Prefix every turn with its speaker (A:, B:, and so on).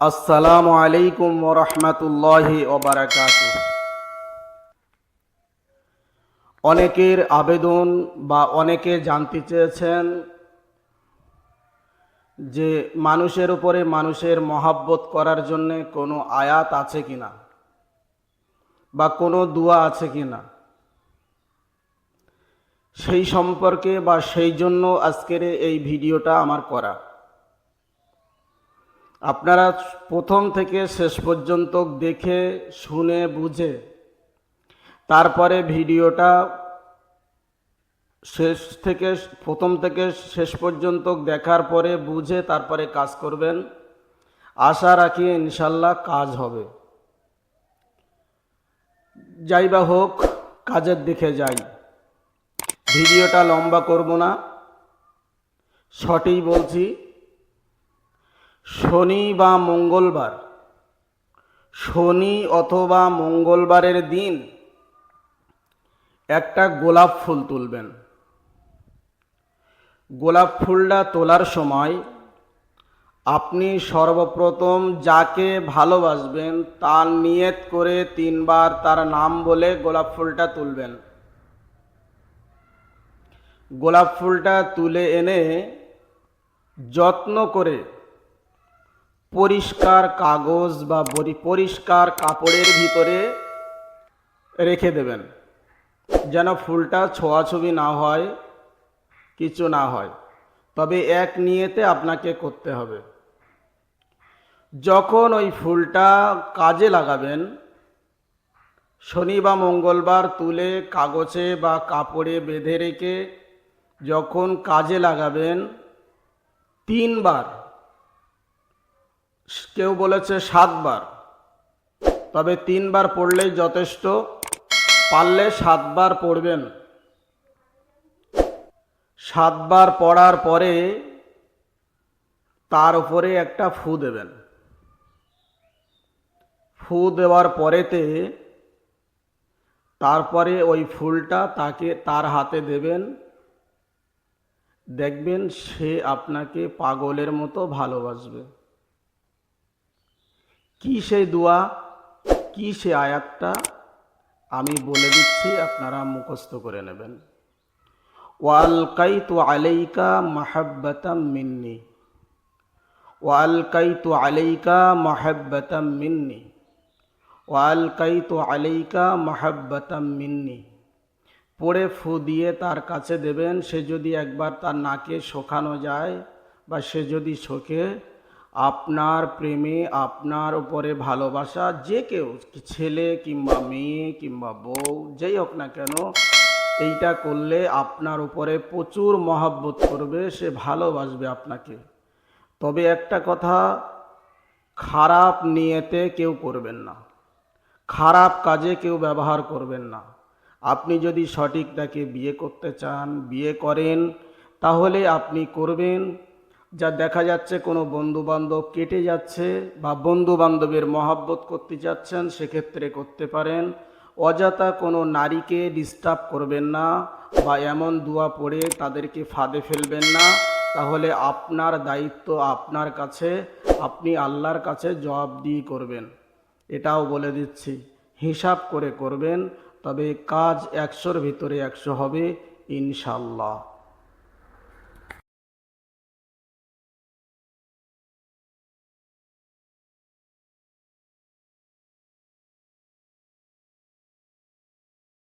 A: আসসালামু আলাইকুম ওরহমতুল্লাহি ওবারাকাত অনেকের আবেদন বা অনেকে জানতে চেয়েছেন যে মানুষের উপরে মানুষের মহাব্বত করার জন্যে কোনো আয়াত আছে কি না বা কোনো দোয়া আছে কি না সেই সম্পর্কে বা সেই জন্য আজকের এই ভিডিওটা আমার করা। আপনারা প্রথম থেকে শেষ পর্যন্ত দেখে, শুনে, বুঝে। তারপরে ভিডিওটা শেষ থেকে, প্রথম থেকে শেষ পর্যন্ত দেখার পরে বুঝে, তারপরে কাজ করবেন। আশা রাখি ইনশাল্লাহ কাজ হবে। যাই বা হোক, কাজের দিকে যাই। ভিডিওটা লম্বা করব না। সঠিক বলছি। শনি বা মঙ্গলবার। শনি অথবা মঙ্গলবারের দিন একটা গোলাপ ফুল তুলবেন। গোলাপ ফুলটা তোলার সময় আপনি সর্বপ্রথম যাকে ভালোবাসবেন, তার নিয়ত করে তিনবার তার নাম বলে গোলাপ ফুলটা তুলবেন। গোলাপ ফুলটা তুলে এনে যত্ন করে পরিষ্কার কাগজ বা পরিষ্কার কাপড়ের ভিতরে রেখে দেবেন। যেন ফুলটা ছোঁয়াছবি না হয়, কিছু না হয়। তবে এক নিয়েতে আপনাকে করতে হবে। যখন ওই ফুলটা কাজে লাগাবেন, শনি বা মঙ্গলবার তুলে কাগজে বা কাপড়ে বেঁধে রেখে যখন কাজে লাগাবেন, তিনবার কেউ বলেছে সাতবার। তবে তিনবার পড়লেই যথেষ্ট, পারলে সাতবার পড়বেন। সাতবার পড়ার পরে তার উপরে একটা ফু দেবেন। ফু দেওয়ার পরেতে তারপরে ওই ফুলটা তাকে তার হাতে দেবেন। দেখবেন সে আপনাকে পাগলের মতো ভালোবাসবে। কি সেই দোয়া কি সে আয়াতটা? আমি বলে দিচ্ছি, আপনারা মুখস্থ করে নেবেন। ওয়াল ওয়ালকাইতু আলাইকা মাহাব্বাতাম মিন্নি। ওয়াল ওয়ালকাইতু আলাইকা মাহাব্বাতাম মিন্নি। ওয়ালকাইতু আলাইকা মাহাব্বাতাম মিন্নি। পড়ে ফু দিয়ে তার কাছে দেবেন, সে যদি একবার তার নাকে শোকানো যায় বা সে যদি শোকে আপনার প্রেমে আপনার উপরে ভালোবাসা, যে কেউ, ছেলে কিংবা মেয়ে কিংবা বউ, যেই হোক না কেন, এইটা করলে আপনার উপরে প্রচুর মহাব্বত করবে, সে ভালোবাসবে আপনাকে। তবে একটা কথা, খারাপ নিয়েতে কেউ করবেন না। খারাপ কাজে কেউ ব্যবহার করবেন না। আপনি যদি সঠিক তাকে বিয়ে করতে চান, বিয়ে করেন, তাহলে আপনি করবেন। যা দেখা যাচ্ছে কোনো বন্ধু বান্ধব কেটে যাচ্ছে বা বন্ধু বান্ধবের মহাব্বত করতে যাচ্ছেন, সেক্ষেত্রে করতে পারেন। অযথা কোনো নারীকে ডিস্টার্ব করবেন না বা এমন দোয়া পড়ে তাদেরকে ফাঁদে ফেলবেন না। তাহলে আপনার দায়িত্ব আপনার কাছে, আপনি আল্লাহর কাছে জবাবদিহি করবেন। এটাও বলে দিচ্ছি, হিসাব করে করবেন, তবে কাজ একশোর ভিতরে একশো হবে ইনশাল্লাহ